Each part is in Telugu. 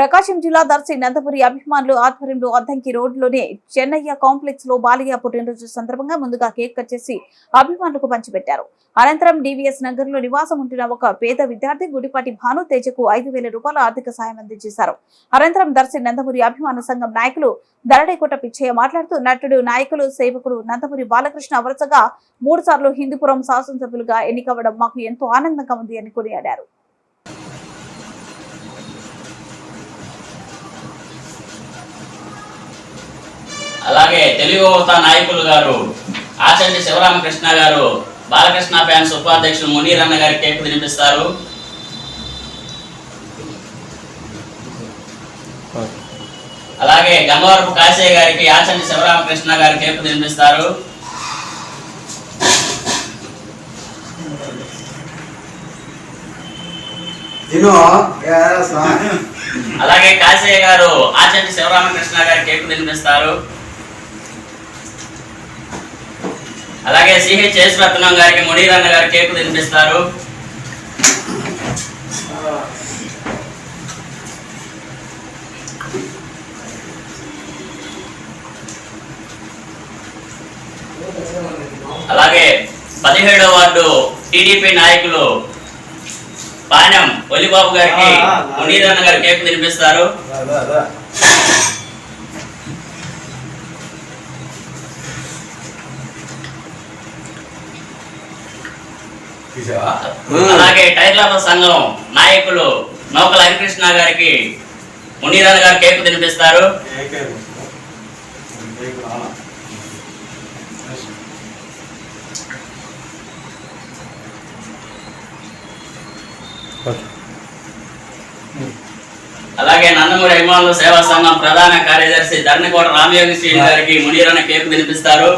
ప్రకాశం జిల్లా దర్శి నందపురి అభిమానులు ఆధ్వర్యంలో అద్దంకి రోడ్లోనే చెన్నయ్య కాంప్లెక్స్లో బాలయ్య పుట్టినరోజు సందర్భంగా ముందుగా కేక్ కట్ చేసి అభిమానులకు పంచిపెట్టారు. అనంతరం డివిఎస్ నగర్లో నివాసం ఉంటున్న ఒక పేద విద్యార్థి గుడిపాటి భాను తేజకు ఐదు వేల రూపాయల ఆర్థిక సాయం అందించేశారు. అనంతరం దర్శి నందమూరి అభిమాన సంఘం నాయకులు దరడేకోట పిచ్చయ్య మాట్లాడుతూ నటుడు నాయకులు సేవకుడు నందమూరి బాలకృష్ణ వరుసగా మూడు సార్లు హిందూపురం శాసనసభ్యులుగా ఎన్నికవ్వడం మాకు ఎంతో ఆనందంగా ఉంది అని కొనియాడారు. అలాగే తెలుగు యువత నాయకులు గారు ఆచండి శివరామకృష్ణ గారు బాలకృష్ణ ఫ్యాన్స్ ఉపాధ్యక్షులు మునీర్ అన్న గారి కేక్ తినిపిస్తారు అలాగే గంగవరపు కాశయ్య గారికి ఆచండి శివరామకృష్ణ గారి కేక్ తినిపిస్తారు. అలాగే కాశయ్య గారు ఆచండి శివరామకృష్ణ గారి కేక్ తినిపిస్తారు అలాగే సిహెచ్ రత్నం గారికి మునీర్ అన్న గారి కేక్ తినిపిస్తారు. అలాగే పదిహేడో వార్డు టీడీపీ నాయకులు పాణ్యం ఒలిబాబు గారికి మునీర్ అన్న గారి కేక్ తినిపిస్తారు. అలాగే టైర్లతో సంఘం నాయకులు నౌకల హరికృష్ణ గారికి మునీరాన్ గారు కేక్ తినిపిస్తారు. అలాగే నందమూరి అభిమానుల సేవా సంఘం ప్రధాన కార్యదర్శి ధర్నికోట రామయోగి శ్రీ గారికి మునీరాన కేక్ తినిపిస్తారు.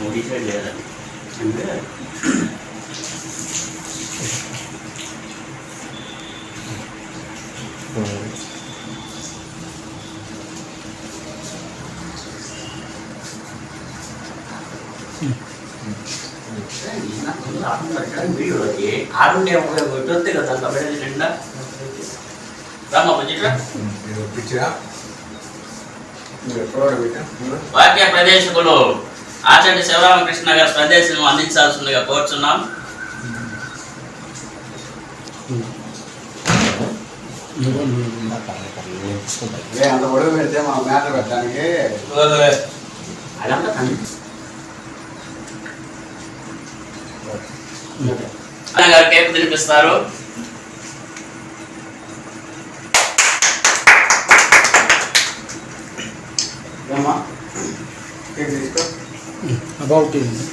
முடிவே நேரம் என்று ಆರುಣ್ಯ ಗೊತ್ತಲ್ಲ ಬೆಳೆದಿಲ್ಲ ರಾಮ ಬಂದಿಟ್ರ ವಾಕ್ಯ ಪ್ರದೇಶಗಳು ఆచండి శివరామకృష్ణ గారి ప్రదేశం అందించాల్సిందిగా కోరుచున్నాం. అంత పెడితే మా పెట్టడానికి గారు కేక్ తినిపిస్తారు. ఏమ్మా? 包钱。